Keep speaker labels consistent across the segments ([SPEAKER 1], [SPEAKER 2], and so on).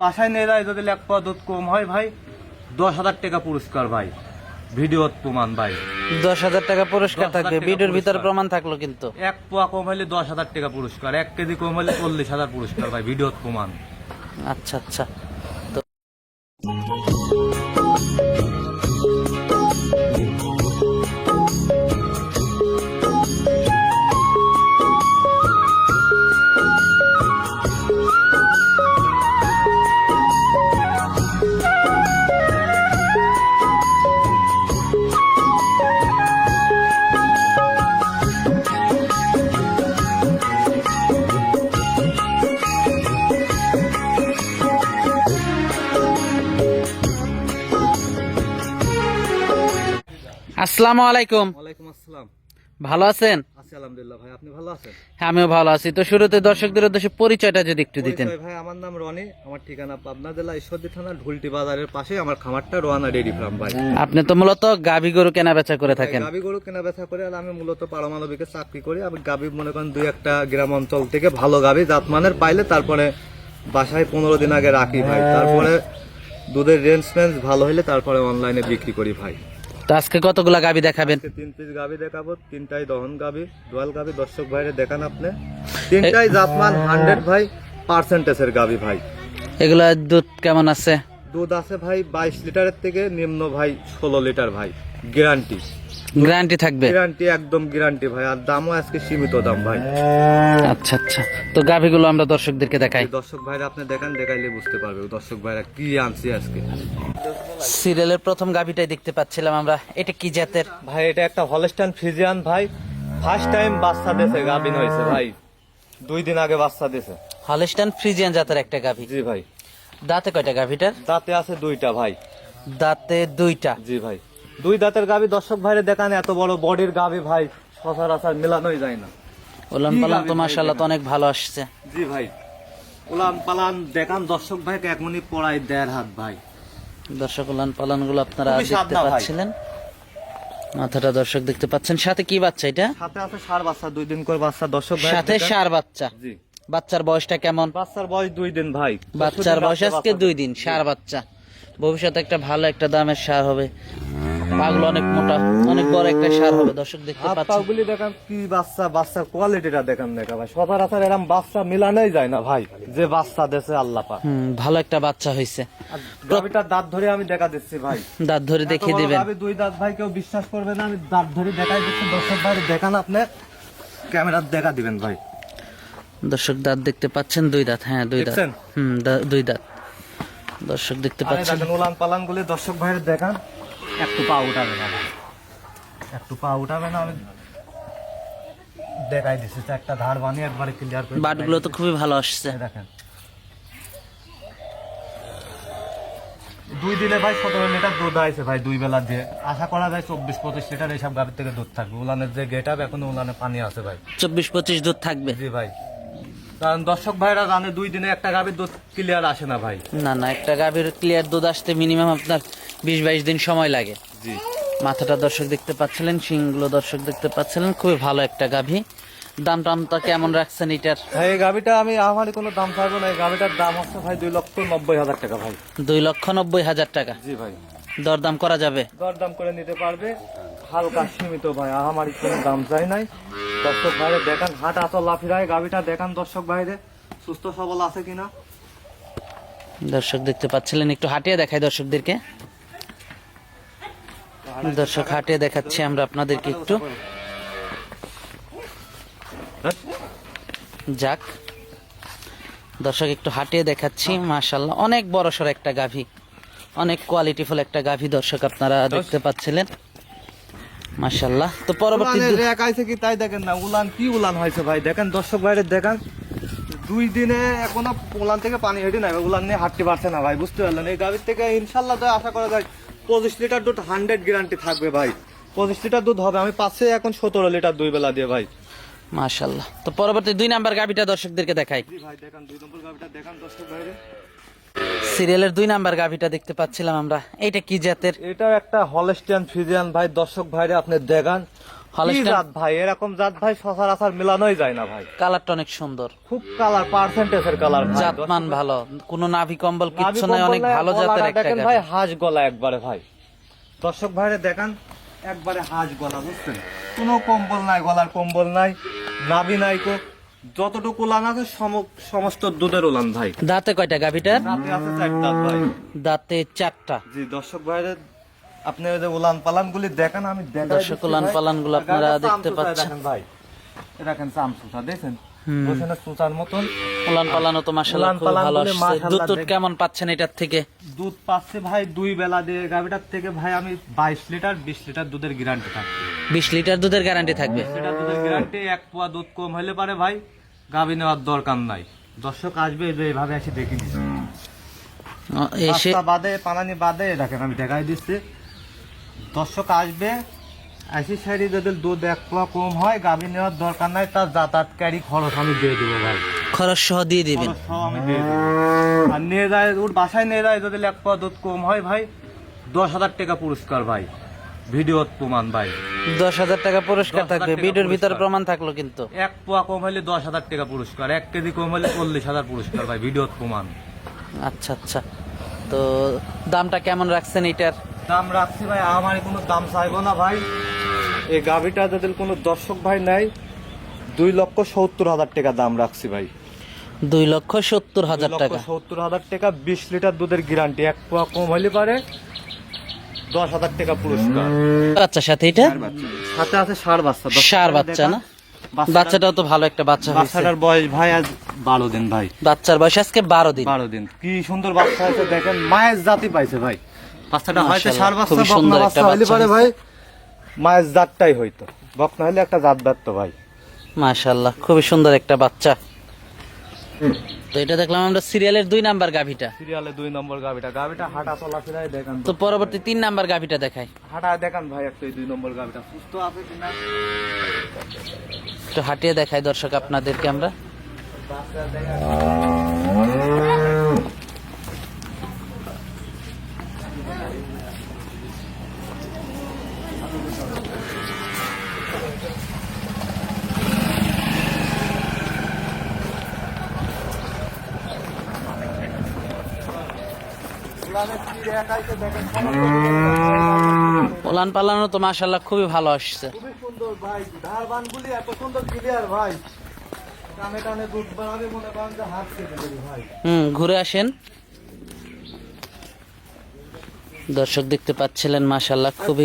[SPEAKER 1] বাসায় নিয়ে যায় যদি পাওয়া দুধ কম হয় ভাই দশ হাজার টাকা পুরস্কার ভাই। ভিডিও প্রমাণ ভাই।
[SPEAKER 2] দশ হাজার টাকা পুরস্কার থাকবে ভিডিওর ভিতর প্রমাণ থাকল কিন্তু।
[SPEAKER 1] এক পোয়া কম হলে দশ হাজার টাকা পুরস্কার এক কেজি কম হলে চল্লিশ হাজার পুরস্কার ভাই ভিডিও প্রমাণ।
[SPEAKER 2] আচ্ছা আচ্ছা। আসসালামু আলাইকুম।
[SPEAKER 1] ওয়ালাইকুম আসসালাম।
[SPEAKER 2] ভালো আছেন?
[SPEAKER 1] আছি আলহামদুলিল্লাহ ভাই আপনি ভালো আছেন?
[SPEAKER 2] হ্যাঁ, আমিও ভালো আছি। তো শুরুতে দর্শকদের উদ্দেশ্যে পরিচয়টা যদি একটু দিতেন।
[SPEAKER 1] ভাই আমার নাম রনি আমার ঠিকানা পাবনা জেলা ঈশ্বরদী থানা ঢুলটি বাজারের পাশে আমার খামারটা রোয়ানা ডেরি ফার্ম ভাই।
[SPEAKER 2] আপনি তো মূলত গাভী গরু কেনা বেচা করে থাকেন।
[SPEAKER 1] গাবি গরু কেনা বেচা করে আর আমি মূলত পারমাণবিকে চাকরি করি। আমি গাবি মনে করেন দুই একটা গ্রাম অঞ্চল থেকে ভালো গাবি জাতমানের পাইলে তারপরে বাসায় পনেরো দিন আগে রাখি ভাই। তারপরে দুধের রেঞ্জ ফেন্স ভালো হলে তারপরে অনলাইনে বিক্রি করি ভাই।
[SPEAKER 2] তো আজকে কতগুলা গাভী দেখাবেন?
[SPEAKER 1] তিন পিস গাবি দেখাবো তিনটাই দহন গাবি দোয়াল গাবি দর্শক ভাইরে দেখান আপনি। তিনটাই জাতমান হান্ড্রেড ভাই পার্সেন্টেজের গাবি ভাই।
[SPEAKER 2] এগুলা দুধ কেমন আছে?
[SPEAKER 1] দুধ আছে ভাই বাইশ লিটারের থেকে নিম্ন ভাই ষোলো লিটার ভাই গ্যারান্টি
[SPEAKER 2] গ্যারান্টি থাকবে?
[SPEAKER 1] গ্যারান্টি একদম গ্যারান্টি ভাই। আর দামও আজকে সীমিত দাম ভাই।
[SPEAKER 2] আচ্ছা আচ্ছা। তো গাভীগুলো আমরা দর্শকদেরকে দেখাই।
[SPEAKER 1] দর্শক ভাইরা আপনি দেখান দেখাইলে বুঝতে পারবে। দর্শক ভাইরা কি আনছি আজকে?
[SPEAKER 2] সিরিয়ালের প্রথম গাভীটাই দেখতে পাচ্ছিলাম আমরা। এটা কি জাতের?
[SPEAKER 1] ভাই এটা একটা হলস্টাইন ফিজিয়ান ভাই। ফার্স্ট টাইম বাচ্চা দেশে গাবিন হয়েছে ভাই। দুই দিন আগে বাচ্চা দেশে
[SPEAKER 2] হলিস্টান ফ্রিজিয়ান জাতের একটা গাভী।
[SPEAKER 1] জি ভাই।
[SPEAKER 2] দাঁতে কয়টা গাভীটার?
[SPEAKER 1] দাঁতে আছে দুইটা ভাই।
[SPEAKER 2] দাঁতে দুইটা।
[SPEAKER 1] জি ভাই। দুই দাঁতের গাবি দর্শক ভাইরে দেখান এত বড় বডির গাবি ভাই সচরাচর মেলানোই যায় না।
[SPEAKER 2] ওলান পালান তো
[SPEAKER 1] ভাই
[SPEAKER 2] মাশাআল্লাহ তো অনেক ভালো আসছে।
[SPEAKER 1] জি ভাই উলান পালান দেখান দর্শক ভাইকে এক মিনিট পড়াই দেড় হাত ভাই।
[SPEAKER 2] দর্শক উলান পালানগুলো আপনারা দেখতে পাচ্ছিলেন। মাথাটা দর্শক দেখতে পাচ্ছেন। সাথে কি বাচ্চা এটা?
[SPEAKER 1] সাথে আছে সার বাচ্চা দুই দিন করে বাচ্চা। দর্শক ভাই
[SPEAKER 2] সাথে সার বাচ্চা।
[SPEAKER 1] জি।
[SPEAKER 2] বাচ্চার বয়সটা কেমন?
[SPEAKER 1] বাচ্চার বয়স দুই দিন ভাই।
[SPEAKER 2] বাচ্চার বয়স আজকে দুই দিন সার বাচ্চা। ভবিষ্যতে একটা ভালো একটা দামের সার হবে। পাগল অনেক মোটা অনেক বড় একটা সার হবে দর্শক দেখতে পাচ্ছেন।
[SPEAKER 1] পাগুলি দেখান কি বাচ্চা বাচ্চার কোয়ালিটিটা দেখান দেখা ভাই। সচরাচর এরকম বাচ্চা মিলানোই যায় না ভাই যে বাচ্চা দেশে আল্লাহ পা
[SPEAKER 2] হুম ভালো একটা বাচ্চা হয়েছে
[SPEAKER 1] দাঁত ধরে আমি দেখা দিচ্ছি ভাই।
[SPEAKER 2] দাঁত ধরে দেখিয়ে দিবেন।
[SPEAKER 1] গাভী, দুই দাঁত ভাই কেউ বিশ্বাস করবে না আমি দাঁত ধরে দেখাই দিচ্ছি। দর্শক ভাই দেখান আপনি ক্যামেরার দেখা দিবেন ভাই।
[SPEAKER 2] দর্শক দাঁত দেখতে পাচ্ছেন দুই দাঁত হ্যাঁ দুই দাঁত? হুম দুই দাঁত। দর্শক দেখতে পাচ্ছেন।
[SPEAKER 1] উলান পালান গুলি দর্শক ভাইয়ের দেখান। একটু পা উঠাবে না। একটু পা উঠাবে না আমি দেখাই দিচ্ছি একটা ধার বানিয়ে একবারে ক্লিয়ার করে
[SPEAKER 2] বাটগুলো তো খুবই ভালো আসছে।
[SPEAKER 1] দেখেন। দুই দিনে ভাই সতেরো লিটার দুধ আছে ভাই দুই বেলা দিয়ে। আশা করা যায় চব্বিশ পঁচিশ লিটার এইসব গাভীর থেকে দুধ থাকবে। উলানের যে গেট আপ এখন উলানে পানি আছে ভাই।
[SPEAKER 2] চব্বিশ পঁচিশ দুধ থাকবে।
[SPEAKER 1] জি ভাই। কারণ দর্শক ভাইরা জানে দুই দিনে একটা গাভীর দুধ ক্লিয়ার আসে না ভাই।
[SPEAKER 2] না না একটা গাভীর ক্লিয়ার দুধ আসতে মিনিমাম আপনার বিশ বাইশ দিন সময় লাগে।
[SPEAKER 1] জি।
[SPEAKER 2] মাথাটা দর্শক দেখতে পাচ্ছিলেন শিংগুলো দর্শক দেখতে পাচ্ছিলেন। খুবই ভালো একটা গাভী। দাম টামটা কেমন রাখছেন এটার?
[SPEAKER 1] ভাই এই গাভীটা আমি আমারই কোনো দাম চাইব না। এই গাভীটার দাম হচ্ছে ভাই দুই লক্ষ নব্বই হাজার টাকা ভাই।
[SPEAKER 2] দুই লক্ষ নব্বই হাজার টাকা।
[SPEAKER 1] জি ভাই।
[SPEAKER 2] দরদাম করা যাবে?
[SPEAKER 1] দরদাম করে নিতে পারবে। হালকা সীমিত ভাই আমারই কোনো দাম চাই নাই। দর্শক ভাইরে দেখান হাট আত লাফিরায় গাভীটা দেখান দর্শক ভাইরে সুস্থ সবল আছে কিনা?
[SPEAKER 2] দর্শক দেখতে পাচ্ছিলেন একটু হাঁটিয়ে দেখায় দর্শকদেরকে। দর্শক হাঁটিয়ে দেখাচ্ছি আমরা আপনাদেরকে একটু। যাক দর্শক একটু হাঁটিয়ে দেখাচ্ছি মাশাল্লাহ অনেক বড় সড় একটা গাভী অনেক কোয়ালিটিফুল একটা গাভী দর্শক আপনারা দেখতে পাচ্ছিলেন। মাশাল্লাহ তো পরবর্তী
[SPEAKER 1] আইছে কি তাই দেখেন না উলান কি উলান হয়েছে ভাই? দেখেন দর্শক ভাইরে দেখান দুই দিনে এখনও উলান থেকে পানি হেঁটে নাই উলান নিয়ে হাঁটতে পারছে না ভাই বুঝতে পারলেন? এই গাভীর থেকে ইনশাল্লাহ তো আশা করা যায় পঁচিশ লিটার দুধ হান্ড্রেড গ্যারান্টি থাকবে ভাই। পঁচিশ লিটার দুধ হবে আমি পাশে এখন সতেরো লিটার দুই বেলা দিয়ে ভাই।
[SPEAKER 2] মাশাল্লাহ তো পরবর্তী দুই নাম্বার গাভীটা দর্শকদেরকে দেখাই।
[SPEAKER 1] ভাই দেখান দুই নম্বর দেখান দর্শক ভাইরে
[SPEAKER 2] সিরিয়ালের দুই নাম্বার গাভিটা দেখতে পাচ্ছিলাম আমরা। এটা কি জাতের?
[SPEAKER 1] এটা একটা হলস্টিয়ান ফিজিয়ান ভাই দর্শক ভাইরে আপনি দেখান। জাত ভাই? এরকম জাত ভাই সচরাচর মেলানোই যায় না ভাই।
[SPEAKER 2] কালারটা অনেক সুন্দর।
[SPEAKER 1] খুব কালার পার্সেন্টেজের কালার
[SPEAKER 2] জাতমান ভালো। কোনো নাভি কম্বল কিচ্ছু নাই অনেক ভালো জাতের একটা
[SPEAKER 1] দেখেন ভাই হাঁস গলা একবারে ভাই। দর্শক ভাইরে দেখান একবারে হাঁস গলা বুঝছেন? কোনো কম্বল নাই গলার কম্বল নাই নাভি নাই কো। যতটুকু উলান আছে সম- সমস্ত দুধের উলান ভাই।
[SPEAKER 2] দাঁতে কয়টা গাভিটার?
[SPEAKER 1] আছে ভাই।
[SPEAKER 2] দাঁতে চারটা।
[SPEAKER 1] জি দর্শক ভাইরে আপনি ওই যে উলান পালান গুলি আমি দেখাই
[SPEAKER 2] দর্শক উলান পালানগুলো আপনারা দেখতে পাচ্ছেন।
[SPEAKER 1] দেখেন ভাই। দেখেন চামচুষা দেখছেন
[SPEAKER 2] হুম।
[SPEAKER 1] বসে চুচার মতন।
[SPEAKER 2] উলান পালানো তো মাসাল্লাহ খুব ভালো আসছে।
[SPEAKER 1] মাশাআল্লাহ
[SPEAKER 2] দুধ কেমন পাচ্ছেন এটার থেকে?
[SPEAKER 1] দুধ পাচ্ছে ভাই দুই বেলা দিয়ে গাভিটার থেকে ভাই আমি বাইশ লিটার বিশ লিটার দুধের গ্যারান্টি থাকবে।
[SPEAKER 2] বিশ লিটার দুধের গ্যারান্টি থাকবে?
[SPEAKER 1] লিটার দুধের গ্যারান্টি এক পোয়া দুধ কম হলে পারে ভাই গাভি নেওয়ার দরকার নাই। দর্শক আসবে এইভাবে এসে দেখে নিচ্ছে।
[SPEAKER 2] এসে
[SPEAKER 1] বাদে পানানি বাদে দেখেন আমি দেখাই দিচ্ছি। দর্শক আসবে আশি সাইডে যদি দুধ এক পোয়া কম হয় গাভি নেওয়ার দরকার নাই তার যাতায়াত ক্যারি খরচ আমি দিয়ে দেবো ভাই।
[SPEAKER 2] খরচ সহ দিয়ে দিবেন।
[SPEAKER 1] খরচ সহ আমি দিয়ে দেবো। আর নিয়ে যায় ওর বাসায় নিয়ে যায় যদি এক পোয়া দুধ কম হয় ভাই দশ হাজার টাকা পুরস্কার ভাই। ভিডিও প্রমাণ ভাই।
[SPEAKER 2] দশ হাজার টাকা পুরস্কার
[SPEAKER 1] 10,000
[SPEAKER 2] থাকবে
[SPEAKER 1] টাকা
[SPEAKER 2] ভিডিওর ভিতরে
[SPEAKER 1] পুরস্কার।
[SPEAKER 2] প্রমাণ থাকল কিন্তু।
[SPEAKER 1] এক পোয়া কম হলে দশ হাজার টাকা পুরস্কার এক কেজি কম হলে চল্লিশ হাজার পুরস্কার ভাই ভিডিও প্রমাণ।
[SPEAKER 2] আচ্ছা আচ্ছা। তো দামটা কেমন রাখছেন এটার?
[SPEAKER 1] দাম রাখছি ভাই আমার কোনো দাম চাইব না ভাই। এই গাভিটা যদি কোনো দর্শক ভাই নাই দুই লক্ষ সত্তর হাজার টাকা দাম রাখছি ভাই।
[SPEAKER 2] দুই লক্ষ সত্তর হাজার টাকা।
[SPEAKER 1] সত্তর হাজার টাকা বিশ লিটার দুধের গ্যারান্টি এক পোয়া কম হলে পারে দশ হাজার টাকা পুরস্কার।
[SPEAKER 2] বাচ্চার সাথে এটা?
[SPEAKER 1] সাথে আছে ষাড় বাচ্চা।
[SPEAKER 2] ষাঁড় বাচ্চা না? বাচ্চাটাও তো ভালো একটা বাচ্চা
[SPEAKER 1] বাচ্চাটার বয়স ভাই আজ বারো দিন ভাই।
[SPEAKER 2] বাচ্চার বয়স আজকে বারো দিন।
[SPEAKER 1] বারো দিন। কি সুন্দর বাচ্চা হয়েছে দেখেন মায়ের জাতি পাইছে ভাই। বাচ্চাটা হয়তো সার বাচ্চা বকনা বাচ্চা হইলে পারে ভাই মায়ের জাতটাই হইতো। বকনা হইলে একটা জাত ব্যর্থ ভাই।
[SPEAKER 2] মাশাল্লাহ খুবই সুন্দর একটা বাচ্চা। তো এটা দেখলাম আমরা সিরিয়ালের দুই নাম্বার গাভিটা।
[SPEAKER 1] সিরিয়ালে দুই নম্বর গাভিটা। গাভিটা হাঁটা চলাফেরায় দেখান
[SPEAKER 2] তো। পরবর্তী তিন নাম্বার গাভিটা দেখাই।
[SPEAKER 1] হাঁটা দেখান ভাই একটা দুই নম্বর গাভিটা। সুস্থ আছে কিনা?
[SPEAKER 2] একটু হাঁটিয়ে দেখাই দর্শক আপনাদেরকে আমরা
[SPEAKER 1] বাচ্চা দেখান। উলানে কি দেখাইছে দেখেন,
[SPEAKER 2] ওলান পালানো তো মাশাল্লাহ খুবই ভালো আসছে।
[SPEAKER 1] খুবই সুন্দর ভাই ধারবানগুলি এত সুন্দর ক্লিয়ার ভাই। টানে টানে দুধ বাড়াবে মনে করেন যে হাত কেটে দেবে ভাই।
[SPEAKER 2] হুম ঘুরে আসেন। দর্শক দেখতে পাচ্ছিলেন মাশাল্লাহ খুবই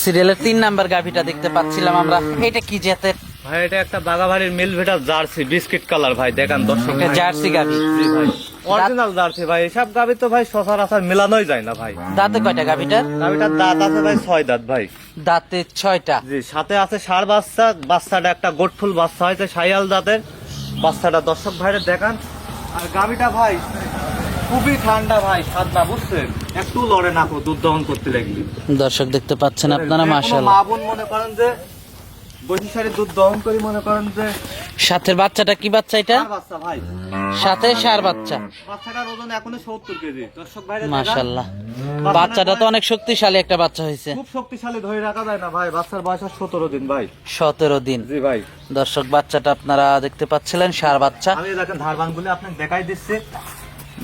[SPEAKER 2] সিরিয়ালের তিন নাম্বার গাভিটা দেখতে পাচ্ছিলাম আমরা। এটা কি জাতের?
[SPEAKER 1] ভাই এটা একটা বাগাবাড়ির মিল ভেটার জার্সি বিস্কিট কালার ভাই দেখান দর্শক।
[SPEAKER 2] জার্সি গাভি।
[SPEAKER 1] ভাই। অরিজিনাল জার্সি ভাই এসব গাভি তো ভাই সচরাচর মেলানোই যায় না ভাই।
[SPEAKER 2] দাঁতে কয়টা গাভিটার
[SPEAKER 1] গাভিটার দাঁত আছে ভাই ছয় দাঁত ভাই।
[SPEAKER 2] দাঁতে ছয়টা।
[SPEAKER 1] জি সাথে আছে ষাড় বাচ্চা বাচ্চাটা একটা গোটফুল বাচ্চা হয়েছে সাইয়াল দাঁতের। বাচ্চাটা দর্শক ভাইরে দেখান। আর গাভিটা ভাই খুবই ঠান্ডা ভাই বুঝছেন? একটু লড়ে না দুধ দহন করতে লাগলি।
[SPEAKER 2] দর্শক দেখতে পাচ্ছেন আপনারা মাশাল্লাহ
[SPEAKER 1] মা বোন মনে করেন যে দুধ দহন করি মনে করেন যে
[SPEAKER 2] সাথের বাচ্চাটা কি বাচ্চা এটা?
[SPEAKER 1] বাচ্চা ভাই।
[SPEAKER 2] সাথে সার বাচ্চা।
[SPEAKER 1] বাচ্চাটার ওজন এখনও সত্তর কেজি। দর্শক ভাইরে।
[SPEAKER 2] মাশাল্লাহ বাচ্চাটা তো অনেক শক্তিশালী একটা বাচ্চা হয়েছে।
[SPEAKER 1] খুব শক্তিশালী ধরে রাখা যায় না ভাই। বাচ্চার বয়স আর সতেরো দিন ভাই।
[SPEAKER 2] সতেরো দিন।
[SPEAKER 1] জি ভাই।
[SPEAKER 2] দর্শক বাচ্চাটা আপনারা দেখতে পাচ্ছিলেন সার বাচ্চা।
[SPEAKER 1] আমি দেখেন ধারবান গুলি আপনাকে দেখাই দিচ্ছি।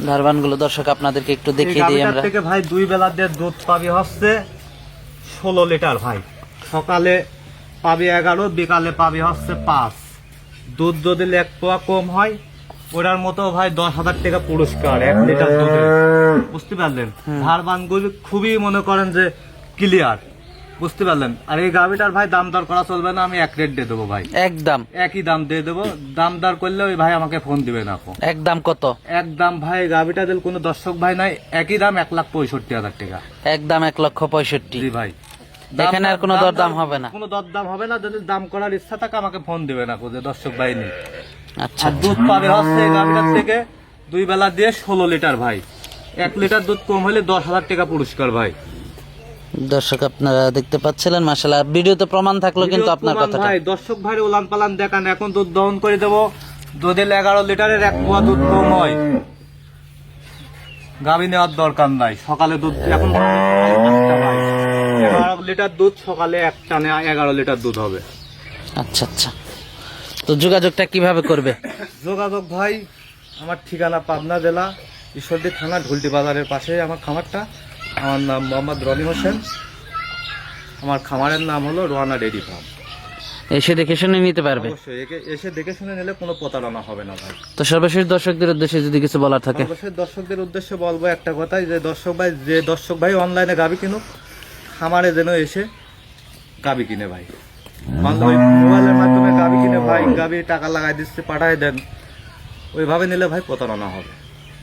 [SPEAKER 2] ধারবানগুলো দর্শক আপনাদেরকে একটু দেখিয়ে দিই আমরা।
[SPEAKER 1] থেকে ভাই দুই বেলা দিয়ে দুধ পাবি হচ্ছে ষোলো লিটার ভাই। সকালে পাবি এগারো বিকালে পাবি হচ্ছে পাঁচ। দুধ যদি এক পোয়া কম হয় ওটার মতো ভাই দশ হাজার টাকা পুরস্কার এক লিটার দুধে। বুঝতে পারলেন? ধারবানগুলি খুবই মনে করেন যে ক্লিয়ার বুঝতে পারলেন? আর এই গাভিটার ভাই দাম দর করা চলবে না আমি এক রেট দিয়ে দেবো ভাই।
[SPEAKER 2] একদম।
[SPEAKER 1] একই দাম দিয়ে দেবো। দাম দর করলে ওই ভাই আমাকে ফোন দিবে না
[SPEAKER 2] একদম কত?
[SPEAKER 1] একদম ভাই গাভিটা দিল কোনো দর্শক ভাই নাই একই দাম এক লাখ পঁয়ষট্টি হাজার টাকা।
[SPEAKER 2] একদম এক লক্ষ পঁয়ষট্টি।
[SPEAKER 1] ভাই।
[SPEAKER 2] এখানে আর কোনো দরদাম হবে না।
[SPEAKER 1] কোনো দরদাম হবে না যদি দাম করার ইচ্ছা থাকে আমাকে ফোন দিবে না যে দর্শক ভাই নেই।
[SPEAKER 2] আচ্ছা।
[SPEAKER 1] দুধ পাবে হচ্ছে গাভিটার থেকে দুই বেলা দিয়ে ষোলো লিটার ভাই। এক লিটার দুধ কম হলে দশ হাজার টাকা পুরস্কার ভাই।
[SPEAKER 2] দর্শক আপনারা দেখতে পাচ্ছিলেন মাশাল্লাহ ভিডিওতে প্রমাণ থাকল কিন্তু আপনার কথাটা।
[SPEAKER 1] ভাই দর্শক ভাই উলান পালান দেখান। এখন দুধ দহন করে দেবো। দুধের এগারো লিটারের এক পোয়া দুধ কম হয়। গাভী নেওয়ার দরকার নাই। সকালে দুধ এখন লিটার দুধ সকালে এক টানে এগারো লিটার দুধ হবে।
[SPEAKER 2] আচ্ছা আচ্ছা। তো যোগাযোগটা কীভাবে করবে?
[SPEAKER 1] যোগাযোগ ভাই আমার ঠিকানা পাবনা জেলা ঈশ্বরদী থানা ঢুলটি বাজারের পাশে আমার খামারটা। আমার নাম মোহাম্মদ রনি হোসেন। আমার খামারের নাম হলো রোহানা ডেরি ফার্ম।
[SPEAKER 2] এসে দেখে শুনে নিতে পারবে।
[SPEAKER 1] অবশ্যই একে এসে দেখে শুনে নিলে কোনো প্রতারণা হবে না ভাই।
[SPEAKER 2] তো সর্বশেষ দর্শকদের উদ্দেশ্যে যদি কিছু বলার থাকে।
[SPEAKER 1] অবশ্যই দর্শকদের উদ্দেশ্যে বলব একটা কথাই যে দর্শক ভাই যে দর্শক ভাই অনলাইনে গাবি কিনুক খামারে যেন এসে গাবি কিনে ভাই। মোবাইলের মাধ্যমে গাবি কিনে ভাই গাবি টাকা লাগাই দিচ্ছে পাঠায় দেন। ওইভাবে নিলে ভাই প্রতারণা হবে।